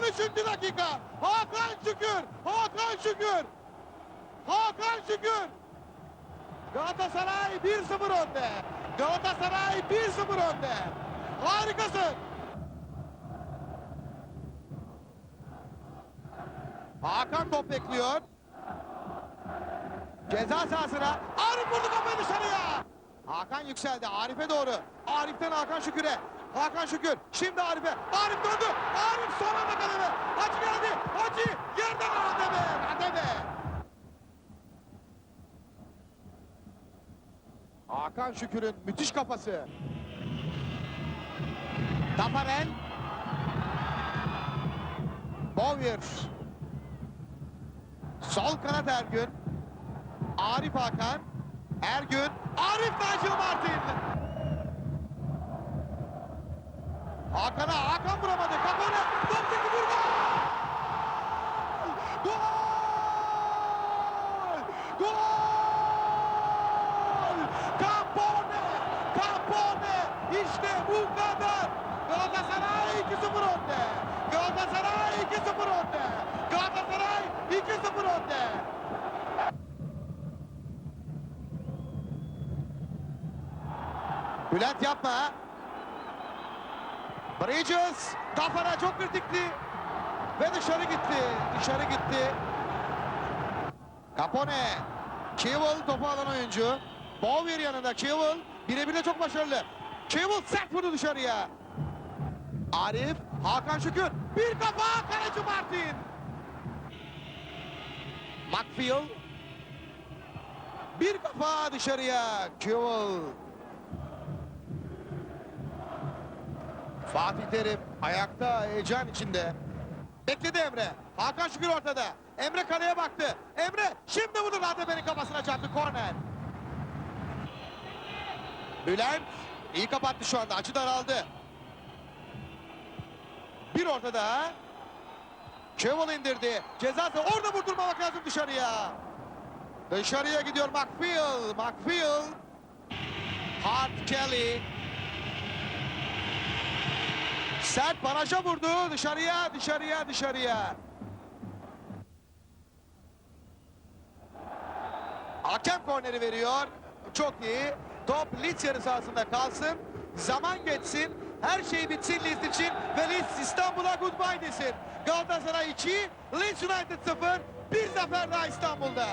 13. dakika. Hakan Şükür. Hakan Şükür. Hakan Şükür. Galatasaray 1-0 önde. Galatasaray 1-0 önde. Harikasın. Hakan top bekliyor. Ceza sahasına. Arif vurdu kafayı dışarıya. Hakan yükseldi. Arif'e doğru. Arif'ten Hakan Şükür'e. Hakan Şükür. Şimdi Arif'e. Arif döndü. Arif son anda kaleme. Hacı geldi. Hacı yerden Radebe. Radebe. Hakan Şükür'ün müthiş kafası. Taparel. Bowyer. Sol kanat Ergün. Arif Hakan. Ergün. Arif Nigel Martin. Hakan'a Hakan vuramadı. Kapana. Top teki vur gol. Gol! Capone! Capone! İşte bu kadar. Galatasaray 2-0 önde. Galatasaray 2-0 önde. Galatasaray 2-0 önde. Bülent yapma. Bridges. Kafana çok kritikli. Ve dışarı gitti. Dışarı gitti. Capone. Chilwell topu alan oyuncu. Bowyer yanında Chilwell. Birebirle çok başarılı. Chilwell sert vurdu dışarıya. Arif. Hakan Şükür. Bir kafa kaleci Martin. Macfield. Bir kafa dışarıya. Chilwell. Fatih Terim ayakta heyecan içinde. Bekledi Emre. Hakan Şükür ortada. Emre kaleye baktı. Emre şimdi vurdu Radebe'nin kafasına çarptı korner. Bülent iyi kapattı şu anda. Açı daraldı. Bir ortada. Çevol indirdi. Cezası orada vurdurmamak lazım dışarıya. Dışarıya gidiyor McPhail. McPhail. Hart Kelly. Sert baraja vurdu. Dışarıya, dışarıya, dışarıya. Hakem korneri veriyor. Çok iyi. Top Leeds yarı sahasında kalsın. Zaman geçsin. Her şey bitsin Leeds için. Ve Leeds İstanbul'a goodbye desin. Galatasaray 2, Leeds United 0. Bir zafer daha İstanbul'da.